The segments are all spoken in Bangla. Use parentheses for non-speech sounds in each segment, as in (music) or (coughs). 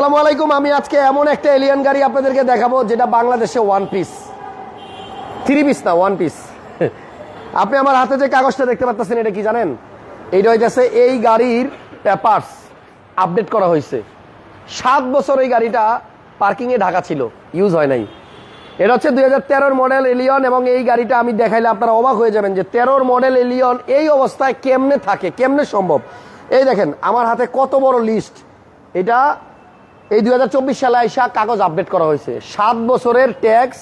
আসসালামু আলাইকুম। আমি আজকে এমন একটা এলিয়ান গাড়ি আপনাদেরকে দেখাবো, যেটা বাংলাদেশে ওয়ান পিস থ্রি পিস না ওয়ান পিস আপনি আমার হাতে যে কাগজটা দেখতে পাচ্ছেন এটা কি জানেন? এইটা হইতেছে এই গাড়ির পেপারস আপডেট করা হয়েছে সাত বছর এই গাড়িটা পার্কিংয়ে ঢাকা ছিল ইউজ হয় নাই। এটা হচ্ছে দুই হাজার মডেল এলিয়ন এবং এই গাড়িটা আমি দেখাইলে আপনারা অবাক হয়ে যাবেন যে তেরোর মডেল এলিয়ন এই অবস্থায় কেমনে থাকে, কেমনে সম্ভব? এই দেখেন, আমার হাতে কত বড় লিস্ট এটা এই দুই হাজার চব্বিশ সালে আইসা কাগজ আপডেট করা হয়েছে। সাত বছরের ট্যাক্স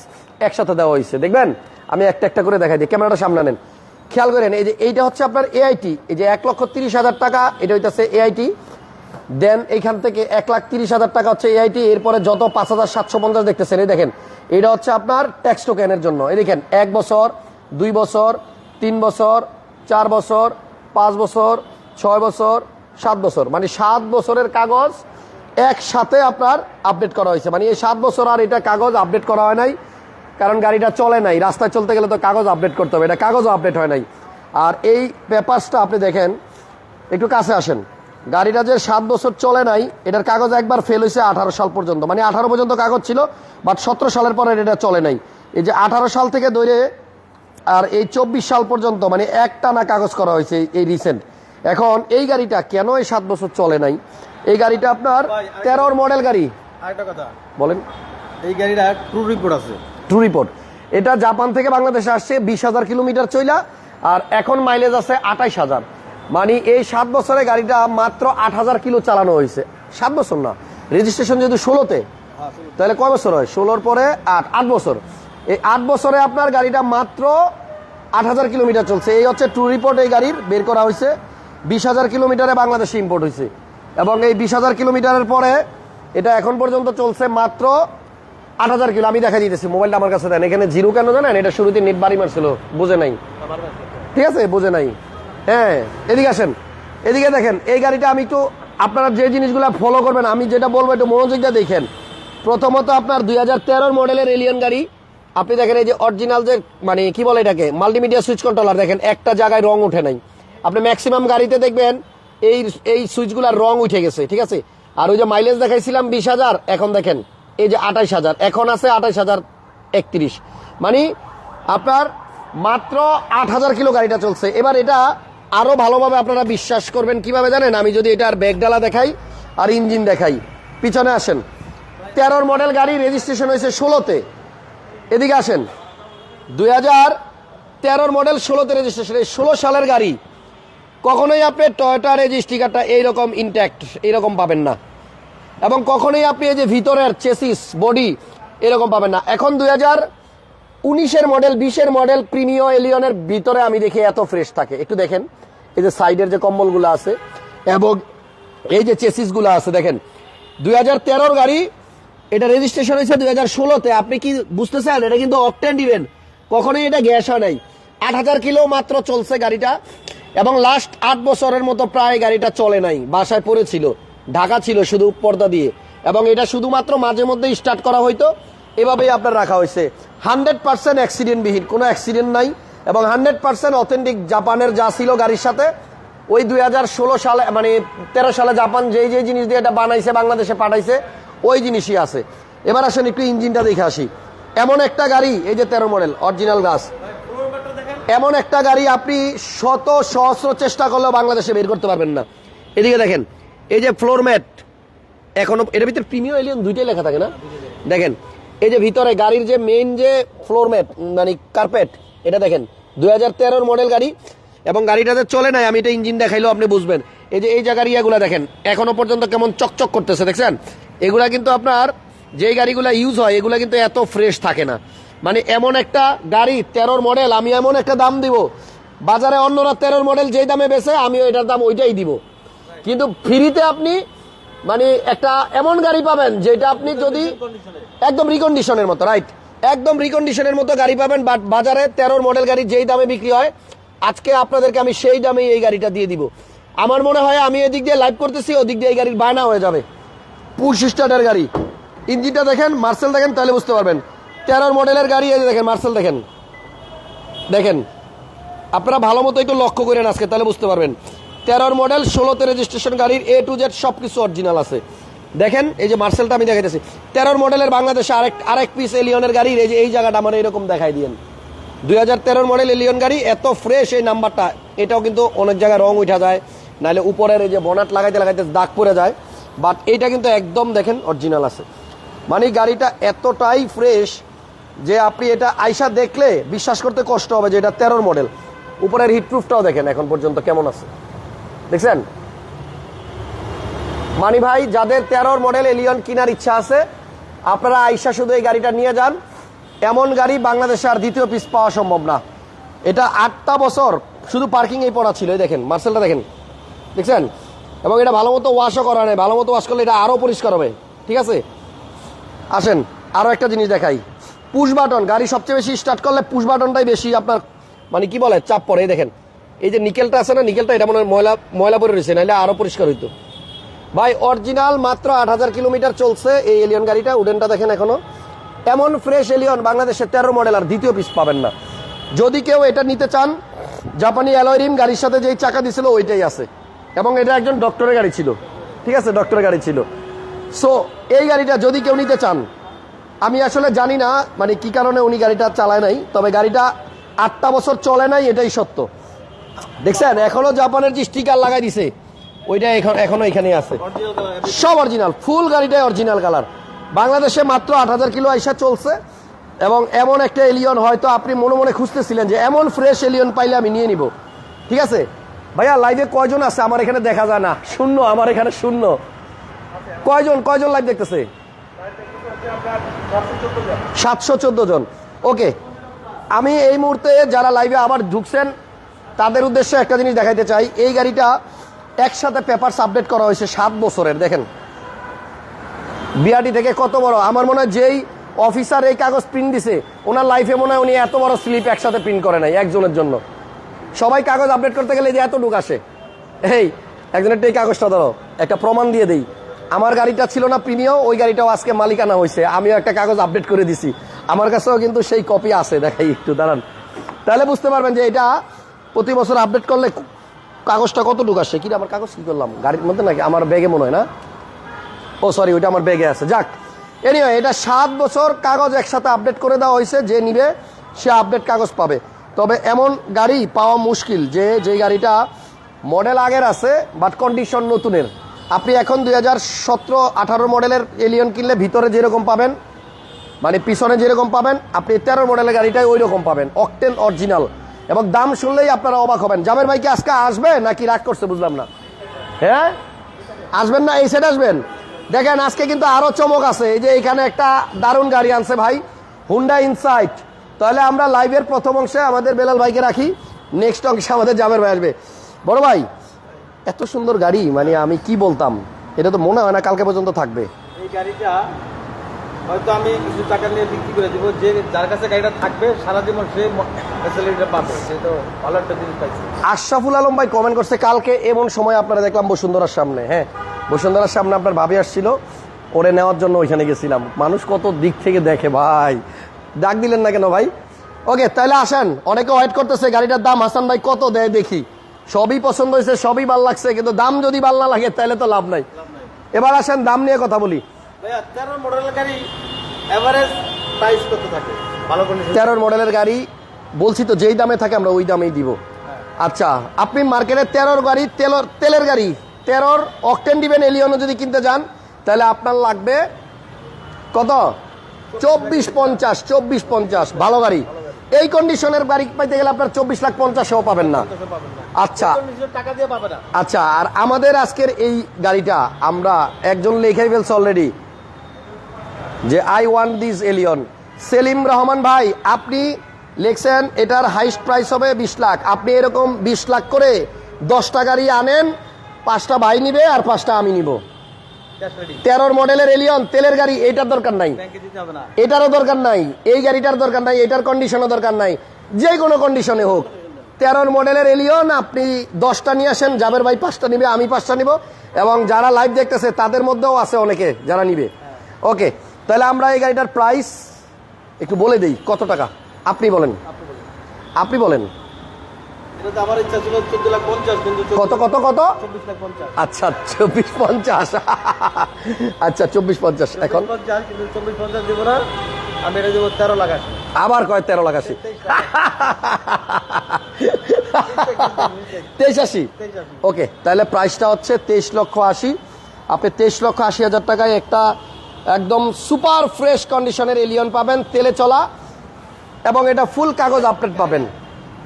একসাথে দেওয়া হয়েছে। দেখবেন? আমি একটা একটা করে দেখাই দিই। ক্যামেরাটা সামনে নেন খেয়াল করেন, এই যে এইটা হচ্ছে আপনার এআইটি এই যে এক লক্ষ তিরিশ হাজার টাকা, এটা হইতেছে এআইটি দেন এইখান থেকে এক লাখ তিরিশ হাজার টাকা হচ্ছে এআইটি এরপরে যত পাঁচ হাজার সাতশো পঞ্চাশ দেখতেছেন, এই দেখেন, এটা হচ্ছে আপনার ট্যাক্স টোকেনের জন্য। এই দেখেন, এক বছর, দুই বছর, তিন বছর, চার বছর, পাঁচ বছর, ছয় বছর, সাত বছর। মানে সাত বছরের কাগজ একসাথে আপনার আপডেট করা হয়েছে। মানে এই সাত বছর আর এটা কাগজ আপডেট করা হয় নাই, কারণ গাড়িটা চলে নাই। রাস্তায় চলতে গেলে তো কাগজ আপডেট করতে হবে, এটা কাগজও আপডেট হয় নাই। আর এই পেপারসটা আপনি দেখেন, একটু কাছে আসেন। গাড়িটা যে সাত বছর চলে নাই, এটার কাগজ একবার ফেল হয়েছে আঠারো সাল পর্যন্ত। মানে আঠারো পর্যন্ত কাগজ ছিল বাট সতেরো সালের পরে এটা চলে নাই। এই যে আঠারো সাল থেকে ধরে, আর এই চব্বিশ সাল পর্যন্ত মানে এক টানা কাগজ করা হয়েছে এই রিসেন্ট এখন এই গাড়িটা কেন এই সাত বছর চলে নাই? এই গাড়িটা আপনার তেরোর মডেল গাড়ি। আরেকটা কথা। বলেন। এই গাড়িটা ট্রু রিপোর্ট আছে। ট্রু রিপোর্ট এটা জাপান থেকে বাংলাদেশে আসছে বিশ হাজার কিলোমিটার চইলা আর এখন মাইলেজ আছে আঠাইশ হাজার। মানে এই সাত বছরে গাড়িটা মাত্র আট হাজার কিলো চালানো হয়েছে। সাত বছর না রেজিস্ট্রেশন যেহেতু ষোলোতে তাহলে কয় বছর হয়? ষোলোর পরে আট আট বছর। এই আট বছরে আপনার গাড়িটা মাত্র আট হাজার কিলোমিটার চলছে। এই হচ্ছে ট্রু রিপোর্ট এই গাড়ির বের করা হয়েছে। বিশ হাজার কিলোমিটারে বাংলাদেশে ইম্পোর্ট হয়েছে। এবং এই বিশ হাজার কিলোমিটারের পরে এটা এখন পর্যন্ত চলছে মাত্র আট হাজার কিলো। আমি দেখা দিতেছি, মোবাইলটা আমার কাছে দেন। এখানে জিরো কেন জানেন? এটা শুরুতে নেট বাড়ি মারছিল, বুঝে নাই। ঠিক আছে? বুঝে নাই। হ্যাঁ এদিকে আসেন। এদিকে দেখেন, এই গাড়িটা আমি একটু আপনারা যে জিনিসগুলো ফলো করবেন, আমি যেটা বলব একটু মনোযোগটা দেখেন। প্রথমত আপনার দুই হাজার তেরোর মডেলের এলিয়ন গাড়ি। আপনি দেখেন এই যে অরিজিনাল যে মানে কি বলে এটাকে? মাল্টিমিডিয়া সুইচ কন্ট্রোলার দেখেন, একটা জায়গায় রং উঠে নাই। আপনি ম্যাক্সিমাম গাড়িতে দেখবেন এই এই সুইচগুলার রং উঠে গেছে, ঠিক আছে? আর ওই যে মাইলেজ দেখাইছিলাম বিশ হাজার, এখন দেখেন, এই যে আঠাইশ হাজার, এখন আছে আঠাইশ হাজার একত্রিশ। মানে আপনার মাত্র আট হাজার কিলো গাড়িটা চলছে। এবার এটা আরও ভালোভাবে আপনারা বিশ্বাস করবেন কীভাবে জানেন? আমি যদি এটার ব্যাগডালা দেখাই আর ইঞ্জিন দেখাই। পিছনে আসেন। তেরোর মডেল গাড়ি রেজিস্ট্রেশন হয়েছে ষোলোতে। এদিকে আসেন। দুই হাজার তেরোর মডেল ষোলোতে রেজিস্ট্রেশন, এই ষোলো সালের গাড়ি। কখনোই আপনি টয়টার এই যে স্টিকারটা এইরকম ইনট্যাক্ট এইরকম পাবেন না। এবং কখনোই আপনি এই যে ভিতরের চেসিস বডি এরকম পাবেন না। এখন দুই হাজার উনিশের মডেল বিশের মডেল প্রিমিয় এলিয়নের ভিতরে আমি দেখি এত ফ্রেশ থাকে। একটু দেখেন, এই যে সাইডের যে কম্বলগুলো আছে, এবং এই যে চেসিসগুলো আছে, দেখেন। দুই হাজার তেরোর গাড়ি, এটা রেজিস্ট্রেশন হয়েছে দুই হাজার ষোলোতে। আপনি কি বুঝতে চান এটা কিন্তু অকটেন দিবেন কখনোই এটা গ্যাস হয় নাই। আট হাজার কিলো মাত্র চলছে গাড়িটা। এবং লাস্ট আট বছরের মতো প্রায় গাড়িটা চলে নাই, বাসায় পড়েছিল, ঢাকা ছিল শুধু পর্দা দিয়ে। এবং এটা শুধুমাত্র মাঝে মধ্যে স্টার্ট করা হইতো, এভাবেই আপনার রাখা হয়েছে। হান্ড্রেড পার্সেন্ট অ্যাক্সিডেন্টবিহীন কোনো অ্যাক্সিডেন্ট নাই, এবং হান্ড্রেড পার্সেন্ট অথেন্টিক জাপানের যা ছিল গাড়ির সাথে, ওই দুই হাজার ষোলো সালে মানে তেরো সালে জাপান যেই যেই জিনিস দিয়ে এটা বানাইছে, বাংলাদেশে পাঠাইছে, ওই জিনিসই আছে। এবার আসেন একটু ইঞ্জিনটা দেখে আসি। এমন একটা গাড়ি, এই যে তেরো মডেল অরিজিনাল গাছ এমন একটা গাড়ি আপনি শত সহস্র চেষ্টা করলেও বাংলাদেশে বের করতে পারবেন না। এদিকে দেখেন, এই যে ফ্লোর ম্যাট এখনও এর ভিতরে প্রিমিয়াম এলিয়ন দুইটাই লেখা থাকে না? দেখেন, এই যে ভিতরে গাড়ির যে মেইন যে ফ্লোর ম্যাট মানে কার্পেট এটা দেখেন, দুই হাজার তেরোর মডেল গাড়ি এবং গাড়িটাতে চলে নাই, আমি এটা ইঞ্জিন দেখাইলেও আপনি বুঝবেন। এই যে এই জায়গার ইয়াগুলা দেখেন, এখনও পর্যন্ত কেমন চকচক করতেছে, দেখছেন? এগুলা কিন্তু আপনার যে গাড়িগুলা ইউজ হয়, এগুলা কিন্তু এত ফ্রেশ থাকে না। মানে এমন একটা গাড়ি, তেরোর মডেল আমি এমন একটা দাম দিব। বাজারে অন্যরা তেরোর মডেল যেই দামে বেছে আমিও এটার দাম ওইটাই দিব। কিন্তু ফ্রিতে আপনি মানে একটা এমন গাড়ি পাবেন, যেটা আপনি যদি একদম রিকন্ডিশনের মতো রাইট একদম রিকন্ডিশনের মতো গাড়ি পাবেন বাট বাজারে তেরোর মডেল গাড়ি যেই দামে বিক্রি হয়, আজকে আপনাদেরকে আমি সেই দামে এই গাড়িটা দিয়ে দিব। আমার মনে হয় আমি এদিক দিয়ে লাইভ করতেছি, ওদিক দিয়ে এই গাড়ির বায়না হয়ে যাবে। পুশ স্টার্টের গাড়ি। ইঞ্জিনটা দেখেন, মার্সেল দেখেন, তাহলে বুঝতে পারবেন। তেরোর মডেলের গাড়ি যে দেখেন মার্সেল দেখেন। দেখেন, আপনারা ভালো মতো একটু লক্ষ্য করেন আজকে, তাহলে বুঝতে পারবেন। তেরোর মডেল, ষোলোতে রেজিস্ট্রেশন গাড়ির এ টু জেড সব কিছু অরিজিনাল আছে। দেখেন, এই যে মার্সেলটা আমি দেখাইতেছি। তেরোর মডেলের বাংলাদেশে আরেক আরেক পিস এলিয়নের গাড়ির এই যে, এই জায়গাটা আমার এরকম দেখাই দিয়েন। দুই হাজার তেরোর মডেল এলিয়ন গাড়ি, এত ফ্রেশ এই নাম্বারটা এটাও কিন্তু অনেক জায়গায় রং উঠা যায়। নাহলে উপরের এই যে বনাট লাগাইতে লাগাইতে দাগ পড়ে যায়। বাট এইটা কিন্তু একদম দেখেন অরিজিনাল আছে। মানে গাড়িটা এতটাই ফ্রেশ যে আপনি এটা আইসা দেখলে বিশ্বাস করতে কষ্ট হবে যে এটা তেরোর মডেল উপরের হিটপ্রুফটাও দেখেন এখন পর্যন্ত কেমন আছে। দেখছেন? মানি ভাই, যাদের তেরোর মডেল এলিয়ন কেনার ইচ্ছা আছে, আপনারা আইসা শুধু এই গাড়িটা নিয়ে যান। এমন গাড়ি বাংলাদেশে আর দ্বিতীয় পিস পাওয়া সম্ভব না। এটা আটটা বছর শুধু পার্কিং এই পড়া ছিল দেখেন, মার্সেলটা দেখেন। দেখছেন? এবং এটা ভালো মতো ওয়াশও করা নেই ভালো মতো ওয়াশ করলে এটা আরও পরিষ্কার হবে। ঠিক আছে? আসেন আরও একটা জিনিস দেখাই। পুশ বাটন গাড়ি সবচেয়ে বেশি স্টার্ট করলে পুশ বাটনটাই বেশি আপনার মানে কি বলে, চাপ পড়ে দেখেন। এই যে নিকেলটা আছে না নিকেলটা এটা মনে হয় ময়লা ময়লা পরে রয়েছে, নাহলে আরও পরিষ্কার হইতো। ভাই অরিজিনাল মাত্র আট হাজার কিলোমিটার চলছে এই এলিয়ন গাড়িটা, উডেনটা দেখেন এখনও। এমন ফ্রেশ এলিয়ন বাংলাদেশের তেরো মডেল আর দ্বিতীয় পিস পাবেন না। যদি কেউ এটা নিতে চান জাপানি অ্যালয় রিম গাড়ির সাথে যেই চাকা দিছিল, ওইটাই আছে। এবং এটা একজন ডক্টরের গাড়ি ছিল। ঠিক আছে ডক্টরের গাড়ি ছিল। সো এই গাড়িটা যদি কেউ নিতে চান আমি আসলে জানি না মানে কি কারণে উনি গাড়িটা চালায় নাই, তবে গাড়িটা আটটা বছর চলে নাই, এটাই সত্য। দেখছেন, এখনও জাপানের যে স্টিকার লাগাই দিছে, ওইটা এখন এখনও এখানে আছে। সব অরিজিনাল ফুল গাড়িটাই অরিজিনাল কালার বাংলাদেশে মাত্র আট হাজার কিলো আইসা চলছে, এবং এমন একটা এলিয়ন হয়তো আপনি মনে মনে খুঁজতেছিলেন যে এমন ফ্রেশ এলিয়ন পাইলে আমি নিয়ে নিব। ঠিক আছে? ভাইয়া লাইভে কয়জন আছে? আমার এখানে দেখা যায় না। শূন্য, আমার এখানে শূন্য। কয়জন কয়জন লাইভ দেখতেছে? সাতশো চোদ্দ জন। ওকে, আমি এই মুহূর্তে যারা লাইভে আবার ঢুকছেন, তাদের উদ্দেশ্যে একটা জিনিস দেখাইতে চাই। এই গাড়িটা একসাথে পেপারস আপডেট করা হয়েছে সাত বছরের, দেখেন। বিআরটি থেকে কত বড়? আমার মনে হয় যেই অফিসার এই কাগজ প্রিন্ট দিছে, ওনার লাইফে মনে হয় উনি এত বড় স্লিপ একসাথে প্রিন্ট করে নাই একজনের জন্য। সবাই কাগজ আপডেট করতে গেলে যে এত ঢুক আসে। এই, একজনের এই কাগজটা ধরো, একটা প্রমাণ দিয়ে দেই। আমার গাড়িটা ছিল না প্রিমিয় ওই গাড়িটাও আজকে মালিকানা হয়েছে আমিও একটা কাগজ আপডেট করে দিছি। আমার কাছেও কিন্তু সেই কপি আছে দেখাই একটু দাঁড়ান। তাহলে বুঝতে পারবেন যে এটা প্রতি বছর আপডেট করলে কাগজটা কত ঢুক আসে? কি রে, আমার কাগজ কি করলাম? গাড়ির মধ্যে নাকি? আমার ব্যাগে মনে হয় না? ও সরি ওইটা আমার ব্যাগে আছে। যাক এনিওয়ে এটা সাত বছর কাগজ একসাথে আপডেট করে দেওয়া হয়েছে যে নিবে সে আপডেট কাগজ পাবে। তবে এমন গাড়ি পাওয়া মুশকিল যে যে গাড়িটা মডেল আগের আছে বাট কন্ডিশন নতুনের। আপনি এখন দুই হাজার সতেরো, আঠারো মডেলের এলিয়ন কিনলে ভিতরে যেরকম পাবেন মানে পিছনে যেরকম পাবেন, আপনি তেরো মডেলের গাড়িটাই ওই রকম পাবেন অকটেন অরিজিনাল এবং দাম শুনলেই আপনারা অবাক হবেন। জামের ভাই কি আজকে আসবে নাকি রাগ করছে বুঝলাম না। হ্যাঁ? আসবেন না, এই সাইড আসবেন? দেখেন, আজকে কিন্তু আরও চমক আছে। এই যে এখানে একটা দারুণ গাড়ি আনছে ভাই হুন্ডা ইনসাইট তাহলে আমরা লাইভের প্রথম অংশে আমাদের বেলাল ভাইকে রাখি নেক্সট অংশে আমাদের জামের ভাই আসবে। বড় ভাই এত সুন্দর গাড়ি মানে আমি কি বলতাম? এটা তো মনে হয় না কালকে পর্যন্ত থাকবে। এই গাড়িটা হয়তো আমি কিছু টাকা নিয়ে বিক্রি করে দিব যে যার কাছে গাড়িটা থাকবে সারা জীবন সে ফ্যাসিলিটিটা পাবে। সে তো ভালো একটা জিনিস পাইছে। আশরাফুল আলম ভাই কমেন্ট করছে কালকে এমন সময় আপনারা দেখলাম বসুন্ধরার সামনে। হ্যাঁ বসুন্ধরার সামনে আপনার ভাবি আসছিল ওরে নেওয়ার জন্য ওইখানে গেছিলাম। মানুষ কত দিক থেকে দেখে ভাই। ডাক দিলেন না কেন ভাই? ওকে তাহলে আসেন। অনেকে ওয়েট করতেছে গাড়িটার দাম হাসান ভাই কত দেয় দেখি। সবই পছন্দ হয়েছে সবই ভালো লাগছে কিন্তু দাম যদি ভালো না লাগে তাহলে তো লাভ নাই। এবার আসেন দাম নিয়ে কথা বলি। তেরোর মডেলের গাড়ি বলছি তো যেই দামে থাকে আমরা ওই দামেই দিব। আচ্ছা আপনি মার্কেটে তেরোর গাড়ি তেলর তেলের গাড়ি তেরোর অকটেন দিবেন এলিয়নও যদি কিনতে যান তাহলে আপনার লাগবে কত? চব্বিশ পঞ্চাশ চব্বিশ পঞ্চাশ ভালো গাড়ি। এই কন্ডিশনের গাড়ি পাইতে গেলে আপনার চব্বিশ লাখ পঞ্চাশও পাবেন না। আচ্ছা। আচ্ছা আর আমাদের আজকের এই গাড়িটা আমরা একজন লেখাই ফেলছে অলরেডি যে I want this Allion Selim Rahman ভাই আপনি লিখছেন এটার হাইস্ট প্রাইস হবে বিশ লাখ। আপনি এরকম বিশ লাখ করে দশটা গাড়ি আনেন পাঁচটা ভাই নিবে আর পাঁচটা আমি নিব। তেরোর মডেলের এলিয়ন তেলের গাড়ি এটার দরকার নাই। এটারও দরকার নাই এই গাড়িটার দরকার নাই এটার কন্ডিশনও দরকার নাই। যে কোনো কন্ডিশনে হোক। তেরোর মডেলের এলিয়ন আপনি দশটা নিয়ে আসেন জাবের ভাই পাঁচটা নিবে আমি পাঁচটা নিব। এবং যারা লাইভ দেখতেছে তাদের মধ্যেও আছে অনেকে যারা নিবে। ওকে তাহলে আমরা এই গাড়িটার প্রাইস একটু বলে দিই কত টাকা? আপনি বলেন। আপনি বলেন। কত কত কত? আচ্ছা চব্বিশ পঞ্চাশ। আচ্ছা চব্বিশ পঞ্চাশ এখন? আমি এটা দেবো তেরো লাখ আশি। আবার কয় তেরো লাখ আশি? তেইশ আশি। ওকে তাহলে প্রাইসটা হচ্ছে তেইশ লক্ষ আশি। আপনি তেইশ লক্ষ আশি হাজার টাকায় একটা একদম সুপার ফ্রেশ কন্ডিশনের এলিয়ন পাবেন তেলে চলা এবং এটা ফুল কাগজ আপডেট পাবেন।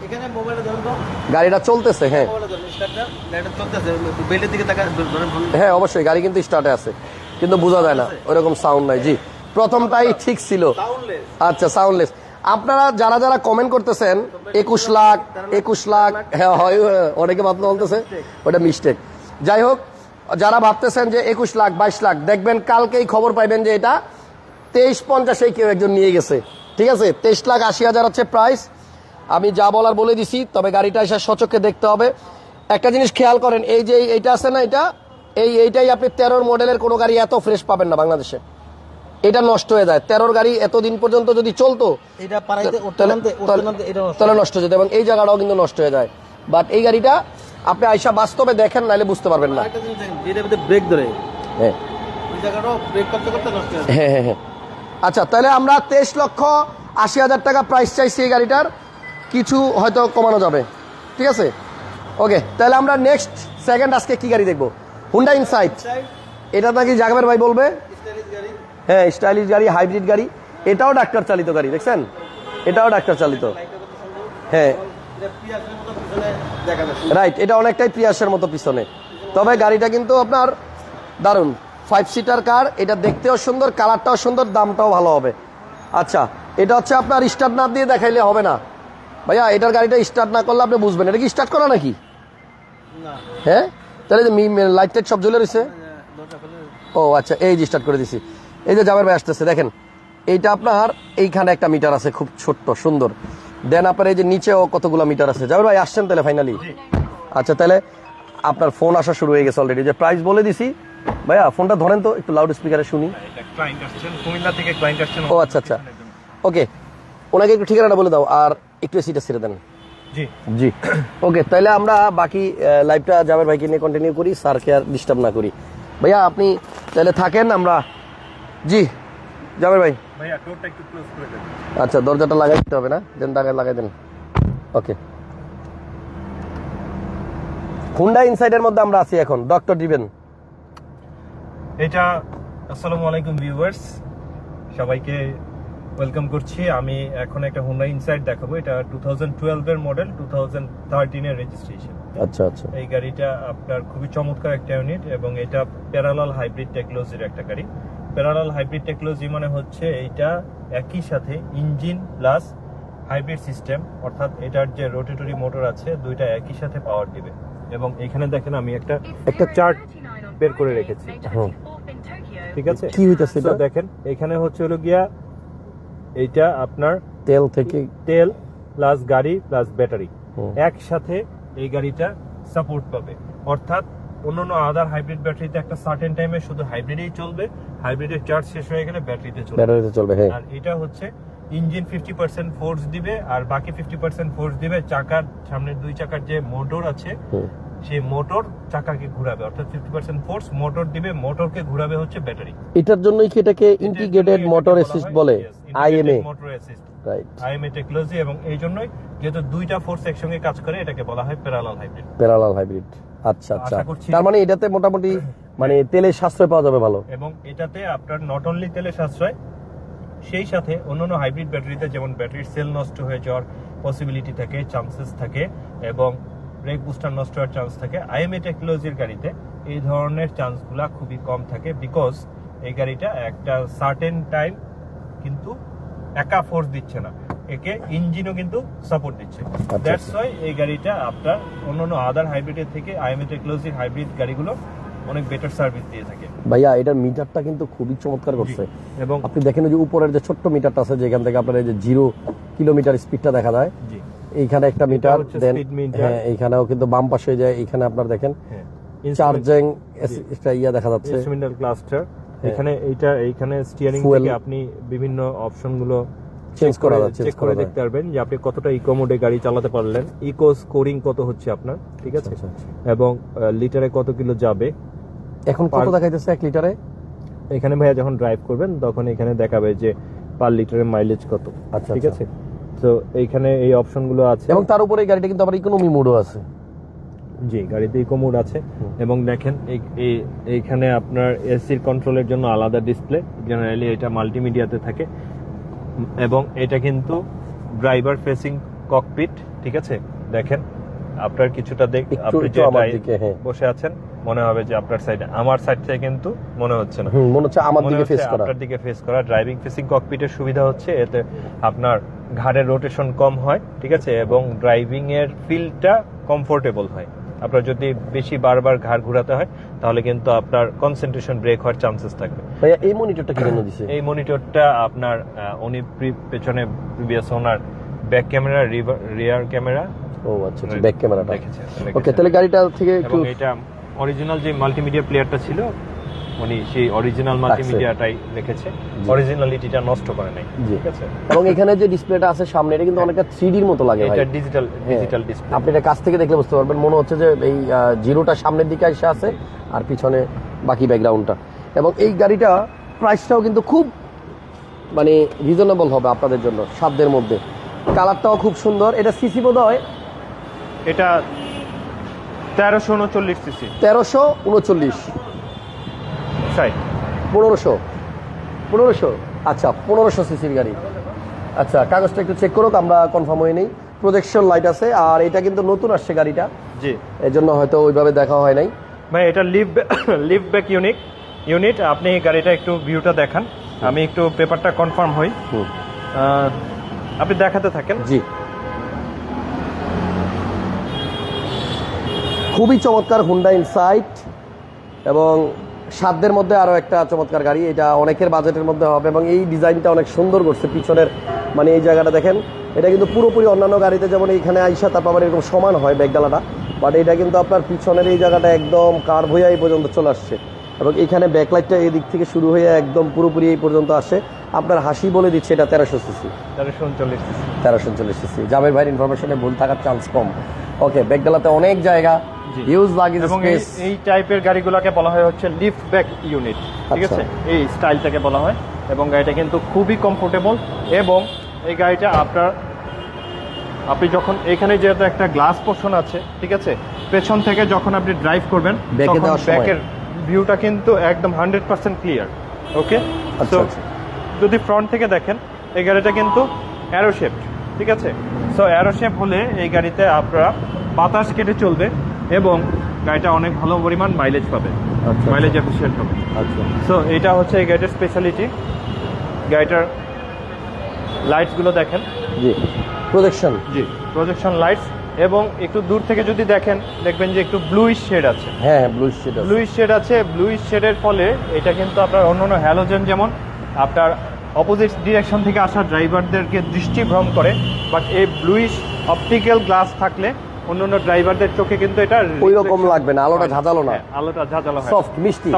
এখানে মোবাইলটা ধরুন তো। গাড়িটা চলতেছে হ্যাঁ। হ্যাঁ অবশ্যই গাড়ি কিন্তু স্টার্টে আছে কিন্তু বোঝা যায় না ওরকম সাউন্ড নাই জি। প্রথমটাই ঠিক ছিল। আচ্ছা সাউন্ডলেস আপনারা যারা যারা কমেন্ট করতেছেন একুশ লাখ একুশ লাখ হ্যাঁ হয় হয়, অনেকে ভাবতে বলতেছে ওটা মিস্টেক যাই হোক যারা ভাবতেছেন যে একুশ লাখ বাইশ লাখ দেখবেন কালকেই খবর পাইবেন যে এটা তেইশ পঞ্চাশে কেউ একজন নিয়ে গেছে ঠিক আছে? তেইশ লাখ আশি হাজার হচ্ছে প্রাইস আমি যা বলার বলে দিছি তবে গাড়িটা এসে সচক্ষে দেখতে হবে। একটা জিনিস খেয়াল করেন এই যে এইটা আছে না এটা? এই এইটাই আপনি তেরোর মডেলের কোনো গাড়ি এত ফ্রেশ পাবেন না বাংলাদেশে। এটা নষ্ট হয়ে যায়। তেরোর গাড়ি এতদিন পর্যন্ত যদি চলতো তাহলে নষ্ট। হয়ে যেত এবং এই জায়গাটাও কিন্তু নষ্ট হয়ে যায়। বাট এই গাড়িটা আপনি আইসা বাস্তবে দেখেন নাহলে বুঝতে পারবেন না। ব্রেক ধরে হ্যাঁ। ওই জায়গাটাও ব্রেক করতে করতে নষ্ট হয়ে যায়। হ্যাঁ হ্যাঁ হ্যাঁ। আচ্ছা তাহলে আমরা তেইশ লক্ষ আশি হাজার টাকা প্রাইস চাইছি এই গাড়িটার। কিছু হয়তো কমানো যাবে। ঠিক আছে? ওকে তাহলে আমরা নেক্সট সেকেন্ড আজকে কি গাড়ি দেখব? হুন্ডা ইনসাইট এটা নাকি জাগাবের ভাই বলবে? হ্যাঁ স্টাইলিশ গাড়ি হাইব্রিড গাড়ি। এটাও ডাক্তার চালিত গাড়ি, দেখছেন? এটাও ডাক্তার চালিত। হ্যাঁ। রাইট এটা অনেকটাই প্রিয়াসের মতো পিছনে। তবে গাড়িটা কিন্তু আপনার দারুণ। ফাইভ সিটার কার এটা দেখতেও সুন্দর কালারটাও সুন্দর, দামটাও ভালো হবে। আচ্ছা এটা হচ্ছে আপনার স্টার্ট না দিয়ে দেখাইলে হবে না। ভাইয়া এটার গাড়িটা স্টার্ট না করলে আপনি বুঝবেন। এটা কি স্টার্ট করা নাকি? হ্যাঁ তাহলে লাইট টাইট সব জ্বলে রয়েছে ও আচ্ছা এই যে স্টার্ট করে দিছি। এই যে জাবের ভাই আসতেছে দেখেন এইটা আপনার এইখানে একটা মিটার আছে খুব ছোট্ট সুন্দর। দেন আপনার এই যে নিচেও কতগুলো মিটার আছে। জাবের ভাই আসছেন তাহলে ফাইনালি আচ্ছা তাহলে আপনার ফোন আসা শুরু হয়ে গেছে অলরেডি যে প্রাইস বলে দিছি ভাইয়া ফোনটা ধরেন তো একটু লাউড স্পিকারে শুনি। ক্লায়েন্ট আসছেন কুমিল্লা থেকে ক্লায়েন্ট আসছেন। ও আচ্ছা আচ্ছা। ওকে ওনাকে একটু ঠিকানাটা বলে দাও। আর একটু এসিটা ছেড়ে দেন। জি। জি। ওকে তাহলে আমরা বাকি লাইভটা জাবের ভাইকে নিয়ে কন্টিনিউ করি স্যারকে আর ডিস্টার্ব না করি। ভাইয়া আপনি তাহলে থাকেন আমরা জি জাবের ভাই। ভাইয়া ডোরটা একটু ক্লোজ করে দেন। আচ্ছা দরজাটা লাগাই দিতে হবে না? দেন লাগাই লাগাই দেন। ওকে হুন্ডা ইনসাইডের মধ্যে আমরা আছি এখন ডক্টর দিবেন এটা আসসালামু আলাইকুম ভিউয়ার্স সবাইকে ওয়েলকাম করছি। আমি এখন একটা হুন্ডা ইনসাইড দেখাবো। এটা টু থাউজেন্ড টুয়েলভ এর মডেল টু থাউজেন্ড থার্টিন এর রেজিস্ট্রেশন আচ্ছা আচ্ছা। এই গাড়িটা আপনার খুবই চমৎকার একটা ইউনিট এবং এটা প্যারালাল হাইব্রিড টেকনোলজির একটা গাড়ি। প্যারালাল হাইব্রিড টেকনোলজি মানে হচ্ছে এইটা একই সাথে ইঞ্জিন প্লাস হাইব্রিড সিস্টেম অর্থাৎ এটার যে রোটেটরি মোটর আছে দুইটা একই সাথে পাওয়ার দিবে। এবং এখানে দেখেন আমি একটা একটা চার্ট বের করে রেখেছি। হুম। ঠিক আছে? কি হইতাছে এটা? দেখেন। এখানে হচ্ছে হলো গিয়া এইটা আপনার তেল থেকে তেল প্লাস গাড়ি প্লাস ব্যাটারি একসাথে এই গাড়িটা সাপোর্ট পাবে। অর্থাৎ অন্যান্য আদার হাইব্রিড ব্যাটারিতে একটা সার্টেন টাইমে শুধু হাইব্রিডেই চলবে হাইব্রিডের চার্জ শেষ হয়ে গেলে ব্যাটারিতে চলবে। ব্যাটারিতে চলবে হ্যাঁ। আর এটা হচ্ছে ইঞ্জিন ফিফটি পার্সেন্ট ফোর্স দিবে আর বাকি ফিফটি পার্সেন্ট ফোর্স দিবে চাকার সামনের দুই চাকার যে মোটর আছে। সেই মোটর চাকাকে ঘুরাবে। অর্থাৎ ফিফটি পার্সেন্ট ফোর্স মোটর দিবে মোটরকে ঘুরাবে হচ্ছে ব্যাটারি এটার জন্যই কি এটাকে ইন্টিগ্রেটেড মোটর অ্যাসিস্ট বলে IMA motor assist right IMA technology এবং এই জন্যই যেহেতু দুইটা ফোর্স একসঙ্গে কাজ করে এটাকে বলা হয় প্যারালাল হাইব্রিড প্যারালাল হাইব্রিড আচ্ছা আচ্ছা। তার মানে এটাতে মোটামুটি (coughs) মানে তেলের সাশ্রয় পাওয়া যাবে ভালো। এবং এটাতে আপনার নট অনলি তেলের সাশ্রয় সেই সাথে অন্যান্য হাইব্রিড ব্যাটারিতে যেমন ব্যাটারির সেল নষ্ট হয়ে যাওয়ার পসিবিলিটি থাকে চান্সেস থাকে এবং ব্রেক বুস্টার নষ্ট হওয়ার চান্স থাকে। আইএমএ টেকনোলজির গাড়িতে এই ধরনের চান্সগুলা খুবই কম থাকে বিকজ এই গাড়িটা একটা সার্টেন টাইম কিন্তু একা ফোর্স দিচ্ছে না। একে ইঞ্জিনও কিন্তু সাপোর্ট দিচ্ছে। দ্যাটস ওয়াই এই গাড়িটা আপনার অন্যান্য আদার হাইব্রিডের থেকে আইএমএ টেকনোলজির হাইব্রিড গাড়িগুলো অনেক বেটার সার্ভিস দিয়ে থাকে। ভাইয়া এটার মিটারটা কিন্তু খুবই চমৎকার করছে। এবং আপনি দেখেন যে উপরের যে ছোট্ট মিটারটা আছে যেখান থেকে আপনার এই যে জিরো কিলোমিটার স্পিডটা দেখা যায় জি। এইখানে একটা মিটার দেন। হ্যাঁ এইখানেও কিন্তু বাম পাশে যায় এইখানে আপনার দেখেন হ্যাঁ। চার্জিং একটা ইয়া দেখা যাচ্ছে। ক্লাস্টার এখানে এইটা এইখানে স্টিয়ারিং থেকে আপনি বিভিন্ন অপশনগুলো চেঞ্জ করা চেঞ্জ চেক করে দেখতে পারবেন যে আপনি কতটা ইকো মোডে গাড়ি চালাতে পারলেন। ইকো স্কোরিং কত হচ্ছে আপনার? ঠিক আছে? আচ্ছা, আচ্ছা। এবং লিটারে কত কিলো যাবে? এখন কত দেখাইতেছে এক লিটারে? এখানে ভাইয়া যখন ড্রাইভ করবেন তখন এখানে দেখাবে যে পার লিটারের মাইলেজ কত। আচ্ছা, ঠিক আচ্ছা। আছে? তো এইখানে এই অপশনগুলো আছে। এবং তার উপরে গাড়িটা কিন্তু আবার ইকোনমি মোডও আছে। জি গাড়িতে ইকো মোড আছে এবং দেখেন এই- এই- এইখানে আপনার এসির কন্ট্রোলের জন্য আলাদা ডিসপ্লে জেনারেলি এটা মাল্টিমিডিয়াতে থাকে। এবং এটা কিন্তু ড্রাইভার ফেসিং ককপিট ঠিক আছে? দেখেন আপনার কিছুটা দেখ আপনি যে হ্যাঁ। বসে আছেন মনে হবে যে আপনার সাইডে আমার সাইড থেকে কিন্তু মনে হচ্ছে না। মনে হচ্ছে আমার দিকে ফেস করা। আপনার দিকে ফেস করা। ড্রাইভিং ফেসিং ককপিটের সুবিধা হচ্ছে এতে আপনার ঘাড়ের রোটেশন কম হয় ঠিক আছে? এবং ড্রাইভিং এর ফিলটা কমফোর্টেবল হয়। আপনার যদি বেশি বারবার ঘাড় ঘোরাতে হয় তাহলে কিন্তু আপনার কনসেন্ট্রেশন ব্রেক হওয়ার চান্সেস থাকবে। ভাইয়া এই মনিটরটা কি জন্য (coughs) দিছে? এই মনিটরটা আপনার উনি পেছনে previous owner back camera rear camera ও আচ্ছা ব্যাক ক্যামেরাটা দেখেছে ওকে তাহলে গাড়িটা থেকে একটু এটা অরিজিনাল যে মাল্টিমিডিয়া প্লেয়ারটা ছিল উনি সেই অরিজিনাল মাল্টিমিডিয়াটাই রেখেছে। অরিজিনালিটিটা নষ্ট করে নাই। ঠিক আছে? এবং এখানে যে ডিসপ্লেটা আছে সামনে এটা কিন্তু অনেকটা থ্রিডির মতো লাগে এটা ডিজিটাল হ্যাঁ। ডিজিটাল ডিসপ্লে আপনি এটা কাছ থেকে দেখলে বুঝতে পারবেন। মনে হচ্ছে যে এই জিরোটা সামনের দিকে এসে আছে আর পিছনে বাকি ব্যাকগ্রাউন্ডটা এবং এই গাড়িটা প্রাইসটাও কিন্তু খুব মানে রিজনেবল হবে আপনাদের জন্য সাধ্যের মধ্যে। কালারটাও খুব সুন্দর। এটা সিসি বোধ হয় এটা তেরোশো উনচল্লিশ সিসি তেরোশো উনচল্লিশ। সাইড পনেরোশো। পনেরোশো? আচ্ছা পনেরোশো সিসির গাড়ি। আচ্ছা কাগজটা একটু চেক করুক আমরা কনফার্ম হয়ে নেই। প্রজেকশন লাইট আছে আর এটা কিন্তু নতুন আসছে গাড়িটা। জি। এই জন্য হয়তো ওইভাবে দেখা হয় নাই। ভাই এটা leave leave back unit unit আপনি গাড়িটা একটু ভিউটা দেখান। আমি একটু পেপারটা কনফার্ম হই। আপনি দেখাতে থাকেন। জি। খুবই চমৎকার হুন্ডা ইনসাইট এবং সাধ্যের মধ্যে আরও একটা চমৎকার গাড়ি এটা অনেকের বাজেটের মধ্যে হবে এবং এই ডিজাইনটা অনেক সুন্দর করছে পিছনের মানে এই জায়গাটা দেখেন এটা কিন্তু পুরোপুরি অন্যান্য গাড়িতে যেমন এইখানে আইসা তারপর আবার এরকম সমান হয় ব্যাগডালাটা বাট এটা কিন্তু আপনার পিছনের এই জায়গাটা একদম কার হয়ে এই পর্যন্ত চলে আসছে। এবং এখানে ব্যাকলাইটটা এই দিক থেকে শুরু হয়ে একদম পুরোপুরি এই পর্যন্ত আসে। আপনার হাসি বলে দিচ্ছে এটা তেরোশো সিসি। তেরোশো উনচল্লিশ তেরোশো চল্লিশ সিসি। জাবের ভাইয়ের ইনফরমেশনে ভুল থাকার চান্স কম। ওকে ব্যাগডালাতে অনেক জায়গা জি। হিউজ লাগেজ এবং এই স্পেস এই টাইপের গাড়িগুলোকে বলা হয় হচ্ছে লিফট ব্যাক ইউনিট ঠিক আচ্ছা। আছে? এই স্টাইলটাকে বলা হয়। এবং গাড়িটা কিন্তু খুবই কমফোর্টেবল এবং এই গাড়িটা আপনার আপনি যখন এখানে যেহেতু একটা গ্লাস পোর্শন আছে ঠিক আছে? পেছন থেকে যখন আপনি ড্রাইভ করবেন তখন ব্যাকের ভিউটা কিন্তু একদম হান্ড্রেড পার্সেন্ট ক্লিয়ার ওকে তো। যদি ফ্রন্ট থেকে দেখেন এই গাড়িটা কিন্তু অ্যারো শেপ ঠিক আছে? সো অ্যারো শেপ হলে এই গাড়িতে আপনারা বাতাস কেটে চলবে এবং গাড়িটা অনেক ভালো পরিমাণ মাইলেজ পাবে। আচ্ছা। মাইলেজ এফিসিয়েন্ট হবে। আচ্ছা। সো এটা হচ্ছে এই গাড়িটার স্পেশালিটি গাড়িটার লাইটসগুলো দেখেন। জি। প্রজেকশন জি প্রজেকশন লাইটস এবং একটু দূর থেকে যদি দেখেন দেখবেন যে একটু ব্লুইশ শেড আছে। হ্যাঁ ব্লু শেড ব্লুইশ শেড আছে। ব্লুইশ শেডের ফলে এটা কিন্তু আপনার অন্য অন্য হ্যালোজেন যেমন আপনার অপোজিট ডিরেকশন থেকে আসা ড্রাইভারদেরকে দৃষ্টিভ্রম করে বাট এই ব্লুইশ অপটিক্যাল গ্লাস থাকলে অন্যান্য ড্রাইভারদের চোখে কিন্তু এটা ওই রকম লাগবে না, আলোটা ঝাঁঝালো না। হ্যাঁ, আলোটা ঝাঁঝালো হয় Soft, মিষ্টি।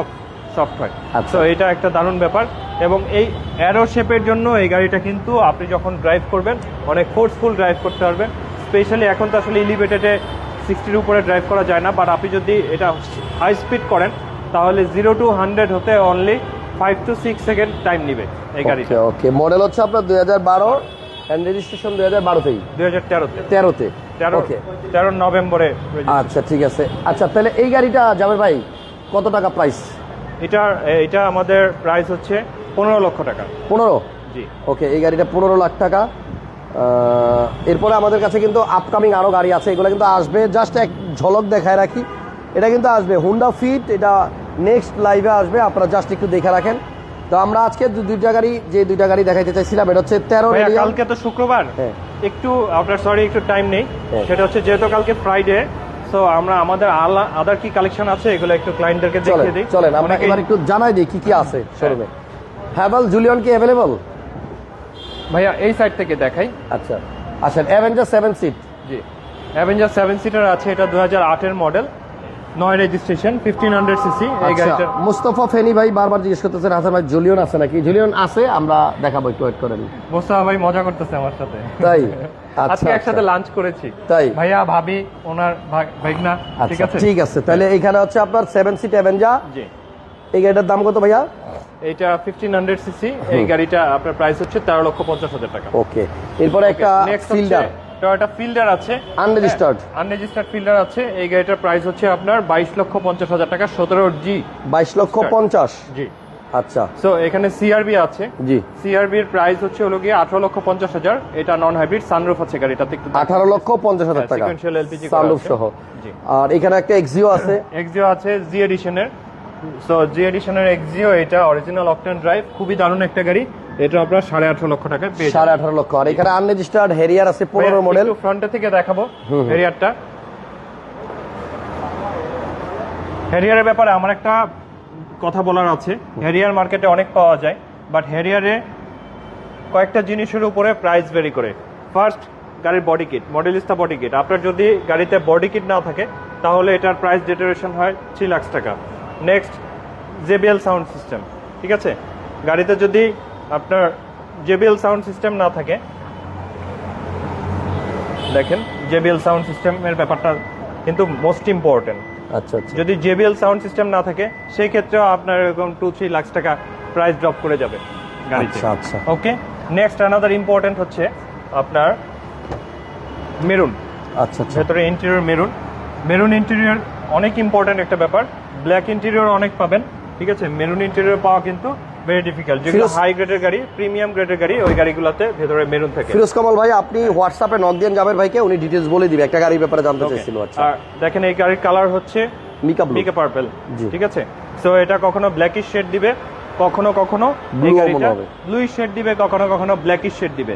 সফট হয় আচ্ছা। তো এটা একটা দারুণ ব্যাপার এবং এই অ্যারো শেপের জন্য এই গাড়িটা কিন্তু আপনি যখন ড্রাইভ করবেন অনেক ফোর্সফুল ড্রাইভ করতে পারবেন স্পেশালি এখন তো আসলে ইলিভেটেডে সিক্সটির উপরে ড্রাইভ করা যায় না বাট আপনি যদি এটা হাই স্পিড করেন তাহলে জিরো টু হান্ড্রেড হতে only five to six second time নেবে এই গাড়িটা। ওকে মডেল হচ্ছে আপনার দুই হাজার বারো অ্যান্ড রেজিস্ট্রেশন দুই হাজার বারোতেই? দুই হাজার তেরোতে। তেরোতে? তেরো ওকে তেরো নভেম্বরে আচ্ছা ঠিক আছে। আচ্ছা তাহলে এই গাড়িটা যাবে ভাই কত টাকা প্রাইস এটার এটা আমাদের প্রাইস হচ্ছে পনেরো লক্ষ টাকা। পনেরো? জি। ওকে এই গাড়িটা পনেরো লাখ টাকা। এরপরে আমাদের কাছে কিন্তু আপকামিং আরও গাড়ি আছে এগুলো কিন্তু আসবে। জাস্ট এক ঝলক দেখায় রাখি। এটা কিন্তু আসবে। হুন্ডা ফিট এটা নেক্সট লাইভে আসবে আপনারা জাস্ট একটু দেখে রাখেন। তো আমরা আজকে দুইটা গাড়ি যে দুইটা গাড়ি দেখাইতে চাইছিলাম এটা হচ্ছে তেরো কালকে তো শুক্রবার। হ্যাঁ। একটু আপনার সরি একটু টাইম নেই। হ্যাঁ। সেটা হচ্ছে যেহেতু কালকে ফ্রাইডে সো আমরা আমাদের আলা আদার কি কালেকশন আছে এগুলো একটু ক্লায়েন্টদেরকে দেখিয়ে দিই। চলেন আমরা এবার একটু জানাই দিই কি কি আছে শোরুমে। হ্যাভেল জুলিয়ন কি অ্যাভেলেবল ভাইয়া এই সাইড থেকে দেখাই। আচ্ছা। আচ্ছা অ্যাভেঞ্জার সেভেন সিট জি। অ্যাভেঞ্জার সেভেন সিটার আছে এটা দু হাজার আটের মডেল নয় রেজিস্ট্রেশন ফিফটিন হান্ড্রেড সিসি আচ্ছা মুস্তফা ফেনি ভাই বারবার জিজ্ঞেস করতেছেন হাসান ভাই জুলিয়ন আছে নাকি? জুলিয়ন আছে আমরা দেখাবো একটু ওয়েট করেন। মোস্তফা ভাই মজা করতেছে আমার সাথে। তাই? (laughs) আজকে আচ্ছা একসাথে আচ্ছা। লাঞ্চ করেছি। তাই? ভাইয়া ভাবি ওনার ভাইগনা ঠিক আচ্ছা আছে? ঠিক আছে। তাহলে এখানে হচ্ছে আপনার সেভেন সিট অ্যাভেঞ্জা জি। এই গাড়িটার দাম কত ভাইয়া? এইটা ফিফটিন হান্ড্রেড সিসি এই গাড়িটা আপনার প্রাইস হচ্ছে তেরো লক্ষ পঞ্চাশ হাজার টাকা। ওকে এরপরে একটা ফিল্ডার টয়োটা ফিল্ডার আছে। আনরেজিস্টার্ড আনরেজিস্টার্ড ফিল্ডার আছে। এই গাড়িটার প্রাইস হচ্ছে আপনার বাইশ লক্ষ পঞ্চাশ হাজার টাকা সতেরো জি বাইশ লক্ষ পঞ্চাশ। জি আচ্ছা। সো এখানে সিআরবি আছে। জি। সিআরবির প্রাইস হচ্ছে হলো গিয়ে আঠারো লক্ষ পঞ্চাশ হাজার। এটা নন হাইব্রিড সানরুফ আছে গাড়িটাতে একটু আঠারো লক্ষ পঞ্চাশ হাজার হ্যাঁ, টাকা। sequential LPG সানরুফ সহ। জি। আর এখানে একটা এক্সিও আছে। এক্সিও আছে জি এডিশনের সো জি এডিশনের এক্সিও এটা অরিজিনাল অকটেন ড্রাইভ খুবই দারুণ একটা গাড়ি। এটা আপনার সাড়ে আঠারো লক্ষ টাকায় পেয়ে সাড়ে আঠারো লক্ষ। আর এখানে আনরেজিস্টার্ড হেরিয়ার আছে পনেরো মডেল ফ্রন্টে থেকে দেখাবো হ্যারিয়ারটা হ্যারিয়ারের ব্যাপারে আমার একটা কথা বলার আছে। হ্যারিয়ার মার্কেটে অনেক পাওয়া যায় বাট হ্যারিয়ারে কয়েকটা জিনিসের উপরে প্রাইস ভেরি করে। ফার্স্ট গাড়ির body kit Modellista body kit আপনার যদি গাড়িতে বডি কিট না থাকে তাহলে এটার প্রাইস ডেটারেশন হয় থ্রি লাখ টাকা। নেক্সট জেবিএল সাউন্ড সিস্টেম ঠিক আছে? গাড়িতে যদি আপনার জেবিএল সাউন্ড সিস্টেম না থাকে। দেখেন জেবিএল সাউন্ড সিস্টেমের ব্যাপারটা কিন্তু মোস্ট ইম্পর্টেন্ট আচ্ছা আচ্ছা। যদি জেবিএল সাউন্ড সিস্টেম না থাকে সেই ক্ষেত্রেও আপনার এরকম টু থ্রি লাখ টাকা প্রাইস ড্রপ করে যাবে গাড়িতে। আচ্ছা আচ্ছা। ওকে নেক্সট আনাদার ইম্পর্টেন্ট হচ্ছে আপনার মেরুন। আচ্ছা আচ্ছা। ভেতরে ইন্টেরিয়র মেরুন। মেরুন ইন্টেরিয়র অনেক ইম্পর্টেন্ট একটা ব্যাপার। ব্ল্যাক ইন্টেরিয়র অনেক পাবেন। ঠিক আছে? মেরুন ইন্টেরিয়র পাওয়া কিন্তু ভেরি ডিফিকাল্ট যেগুলো হাই গ্রেডের গাড়ি প্রিমিয়াম গ্রেডের গাড়ি ওই গাড়িগুলোতে ভেতরে মেরুন থাকে। ফিরোজ কামাল ভাই আপনি হোয়াটসঅ্যাপে নক জাবের ভাইকে উনি ডিটেলস বলে দিবে। একটা গাড়ির ব্যাপারে জানতে চাইছিল আচ্ছা। আর দেখেন এই গাড়ির কালার হচ্ছে মিকা ব্লু মিকা পার্পল ঠিক আছে? সো এটা কখনো ব্ল্যাকিশ শেড দিবে কখনো কখনো এই গাড়িটা। ব্লুইশ শেড দিবে কখনো কখনো ব্ল্যাকিশ শেড দিবে।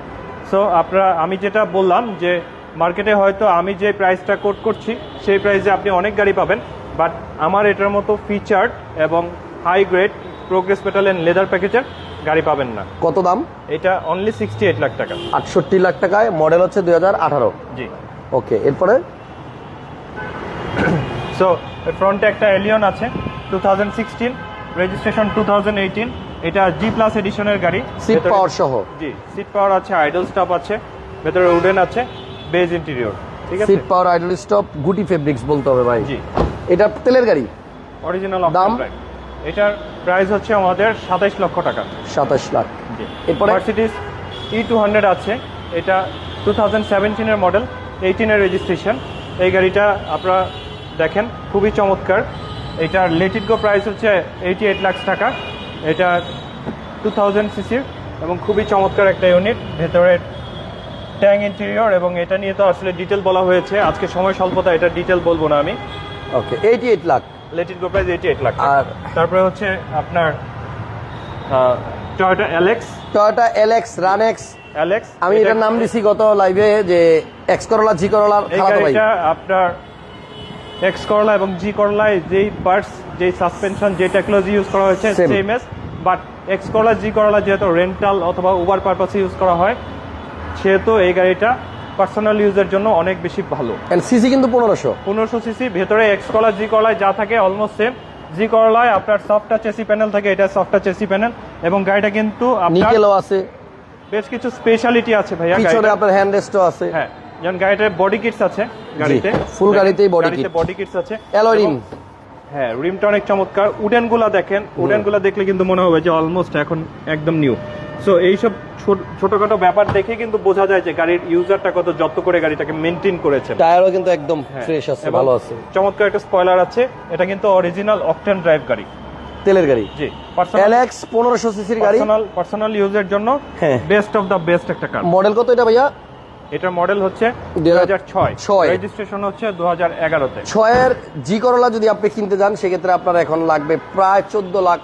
সো আপনারা আমি যেটা বললাম যে মার্কেটে হয়তো আমি যে প্রাইসটা কোট করছি সেই প্রাইসে আপনি অনেক গাড়ি পাবেন বাট আমার এটার মতো ফিচার এবং high grade progress metal and leather প্যাকেজের গাড়ি পাবেন না। কত দাম? এটা অনলি সিক্সটি এইট লাখ টাকা। আটষট্টি লাখ টাকায় মডেল হচ্ছে দুই হাজার আঠারো। জি। ওকে এরপরে? সো ফ্রন্টে একটা এলিয়ন আছে two thousand sixteen registration two thousand eighteen এটা জি প্লাস এডিশনের গাড়ি। সিট পাওয়ার সহ। জি সিট পাওয়ার আছে আইডল স্টপ আছে ভেতরে উডেন আছে বেজ ইন্টেরিয়র ঠিক আছে? সিট পাওয়ার আইডল স্টপ গুটি ফেব্রিক্স বলতে হবে ভাই। জি। এটা তেলের গাড়ি? অরিজিনাল দাম? এটার প্রাইস হচ্ছে আমাদের সাতাইশ লক্ষ টাকা। সাতাশ লাখ। জি। এরপরে? মার্সিডিস ই টু হান্ড্রেড আছে। এটা টু থাউজেন্ড সেভেন্টিনের মডেল এইটিনের রেজিস্ট্রেশন এই গাড়িটা আপনারা দেখেন খুবই চমৎকার। এটার লেটিড গো প্রাইস হচ্ছে এইটি এইট লাখ টাকা। এটা টু থাউজেন্ড সিসির এবং খুবই চমৎকার একটা ইউনিট ভেতরে ট্যাং ইন্টেরিয়র এবং এটা নিয়ে তো আসলে ডিটেল বলা হয়েছে। আজকে সময় স্বল্পতা এটা ডিটেল বলব না আমি। ওকে এইটি এইট লাখ লেটিড গো প্রাইস এইটি এইট লাখ আর তারপরে হচ্ছে আপনার টয়োটা অ্যালেক্স টয়োটা এলএক্স রানেক্স অ্যালেক্স আমি এটার নাম দিছি গত লাইভে যে এক্স করলা জি করলার এই খালাতো ভাই। গাড়িটা আপনার এক্স করলা এবং জি করলায় যেই পার্টস যেই সাসপেনশন যে টেকনোলজি ইউজ করা হয়েছে same S but X Corolla জি করলা যেহেতু রেন্টাল অথবা উবার পারপাসে ইউজ করা হয় সেহেতু এই গাড়িটা পার্সোনাল ইউজের জন্য অনেক বেশি ভালো। সিসি কিন্তু পনেরোশো। পনেরোশো সিসি ভেতরে এক্স কলা জি কলায় যা থাকে অলমোস্ট সেম জি করলায় আপনার সফট টাচ এসি প্যানেল থাকে এটা সফট টাচ এসি প্যানেল এবং গাড়িটা কিন্তু নিকেলও আছে। বেশ কিছু স্পেশালিটি আছে ভাইয়া পিছনে আপনার হ্যান্ড রেস্টও আছে। হ্যাঁ যেমন গাড়িটার বডি কিটস আছে গাড়িতে। ফুল গাড়িতেই kit। বডি কিটস আছে। অ্যালয় রিম হ্যাঁ রিমটা অনেক চমৎকার। উডেনগুলা দেখেন উডেনগুলা দেখলে কিন্তু মনে হবে যে অলমোস্ট এখন একদম নিউ সো এইসব ছোট- ছোটখাটো ব্যাপার দেখে কিন্তু বোঝা যায় যে গাড়ির ইউজারটা কত যত্ন করে গাড়িটাকে মেনটেন করেছে। টায়ারও কিন্তু একদম হ্যাঁ, ফ্রেশ আছে ভালো আছে। চমৎকার একটা স্পয়লার আছে এটা কিন্তু অরিজিনাল অকটেন ড্রাইভ গাড়ি। তেলের গাড়ি? জি এলএক্স পনেরোশো সিসির গাড়ি? পার্সোনাল পার্সোনাল ইউজের জন্য হ্যাঁ। বেস্ট অফ দ্য বেস্ট একটা কার মডেল কত এটা ভাইয়া? এটার মডেল হচ্ছে ছয়। ছয়। রেজিস্ট্রেশন হচ্ছে দু হাজার এগারোতে। ছয়ের জি করলা যদি আপনি কিনতে যান সেক্ষেত্রে আপনার এখন লাগবে প্রায় চোদ্দ লাখ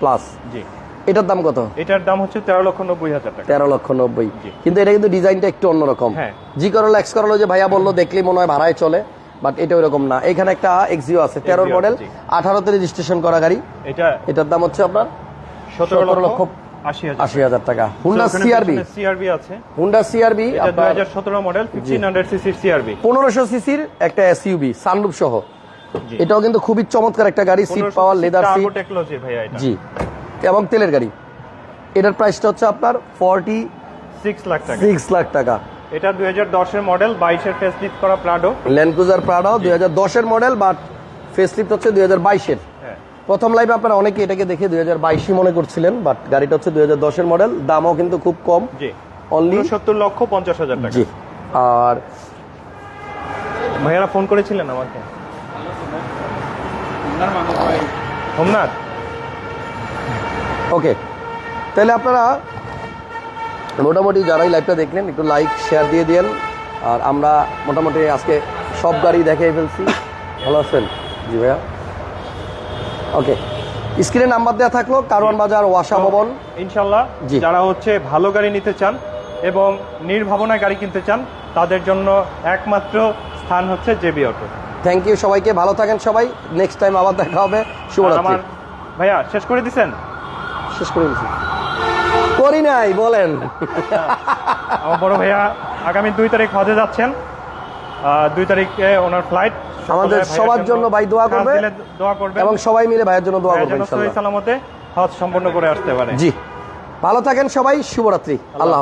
প্লাস জি। এটার দাম কত? এটার দাম হচ্ছে তেরো লক্ষ নব্বই হাজার টাকা। তেরো লক্ষ নব্বই। কিন্তু এটা কিন্তু ডিজাইনটা একটু অন্যরকম। হ্যাঁ। জি করলা এক্স করলা যে ভাইয়া বলল দেখলেই মনে হয় ভাড়ায় চলে বাট এটা ওইরকম না। এখানে একটা এক্সিও আছে তেরোর মডেল আঠারোতে রেজিস্ট্রেশন করা গাড়ি। এটা এটার দাম হচ্ছে আপনার সতেরো 17 লক্ষ লক্ষ আশি হাজার টাকা। হুন্ডা সিআরবি সিআরবি আছে। হুন্ডা সিআরবি দুই হাজার সতেরো মডেল ফিফটিন হান্ড্রেড সিসির সিআরবি পনেরোশো সিসির একটা এসইউবি সানরুপ সহ। এটাও কিন্তু খুবই চমৎকার একটা গাড়ি seat power leather seat technology ভাইয়া জি। এবং তেলের গাড়ি। এটার প্রাইসটা হচ্ছে আপনার ফর্টি সিক্স লাখ টাকা। সিক্স লাখ টাকা। এটা দুই হাজার দশের মডেল বাইশের ফেস লিফট করা প্রাডো ল্যান্ডক্রুজার প্রাডাও দুই হাজার দশের মডেল বাট ফেসলিফট হচ্ছে দুই হাজার বাইশের। হ্যাঁ। প্রথম লাইভে আপনারা অনেকে এটাকে দেখে দুই হাজার বাইশই মনে করছিলেন বাট গাড়িটা হচ্ছে দুই হাজার দশের মডেল দামও কিন্তু খুব কম। অনলি সত্তর লক্ষ পঞ্চাশ হাজার টাকা। জি। আর ভাইয়ারা ফোন করেছিলেন আমাকে? হোমনাথ ওকে তাহলে আপনারা মোটামুটি যারাই লাইভটা দেখলেন একটু লাইক শেয়ার দিয়ে দিন আর আমরা মোটামুটি আজকে সব গাড়ি দেখিয়ে ফেলছি। ভালো আছেন? জি ভাইয়া। ওকে। স্ক্রিনে নাম্বার দেওয়া থাকল কারওয়ান বাজার ওয়াসা ভবন। ইনশাল্লাহ। যারা হচ্ছে ভালো গাড়ি নিতে চান এবং নির্ভাবনায় গাড়ি কিনতে চান তাদের জন্য একমাত্র স্থান হচ্ছে জেবি অটো। থ্যাংক ইউ সবাইকে ভালো থাকেন সবাই। নেক্সট টাইম আবার দেখা হবে। শুভরাত্রি। আমার ভাইয়া শেষ করে দিছেন? শেষ করে দিচ্ছি করি নাই বলেন। আমার বড় ভাইয়া আগামী দুই তারিখ হজে যাচ্ছেন। দুই তারিখে ওনার ফ্লাইট আমাদের সবার জন্য ভাই দোয়া করবে। দোয়া করবে এবং সবাই মিলে ভাইয়ের জন্য দোয়া ইনশাআল্লাহ সালামতে হজ সম্পন্ন করে আসতে পারে জি ভালো থাকেন সবাই শুভরাত্রি আল্লাহ।